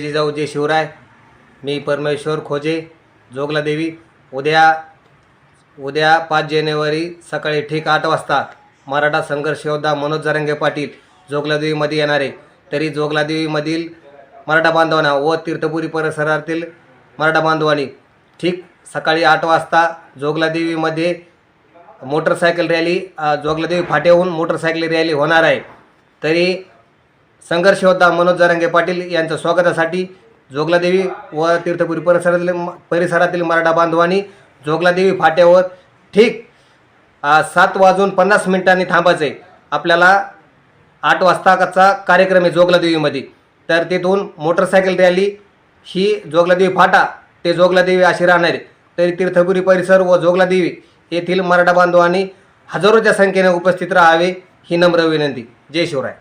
जिजाऊ जे शिवराय मी परमेश्वर खोजे जोगला देवी. उद्या उद्या पाच जानेवारी सकाळी ठीक आठ वाजता मराठा संघर्ष योद्धा मनोज जरंगे पाटील जोगलादेवीमध्ये येणार. आहे तरी जोगलादेवीमधील मराठा बांधवांना व तीर्थपुरी परिसरातील मराठा बांधवांनी ठीक सकाळी आठ वाजता जोगलादेवीमध्ये मोटरसायकल रॅली जोगलादेवी फाट्याहून मोटरसायकल रॅली होणार आहे. तरी संघर्ष योद्धा मनोज जरांगे पाटील यांच्या स्वागतासाठी जोगलादेवी व तीर्थपुरी परिसरातील परिसरातील मराठा बांधवांनी जोगलादेवी फाट्यावर ठीक सात वाजून पन्नास मिनिटांनी थांबायचं. आहे आपल्याला आठ वाजताचा कार्यक्रम आहे जोगलादेवीमध्ये. तर तिथून मोटरसायकल रॅली ही जोगलादेवी फाटा ते जोगलादेवी अशी राहणार आहे. तरी तीर्थपुरी परिसर व जोगलादेवी येथील मराठा बांधवांनी हजारोच्या संख्येने उपस्थित राहावे ही नम्र विनंती. जय शिवराय.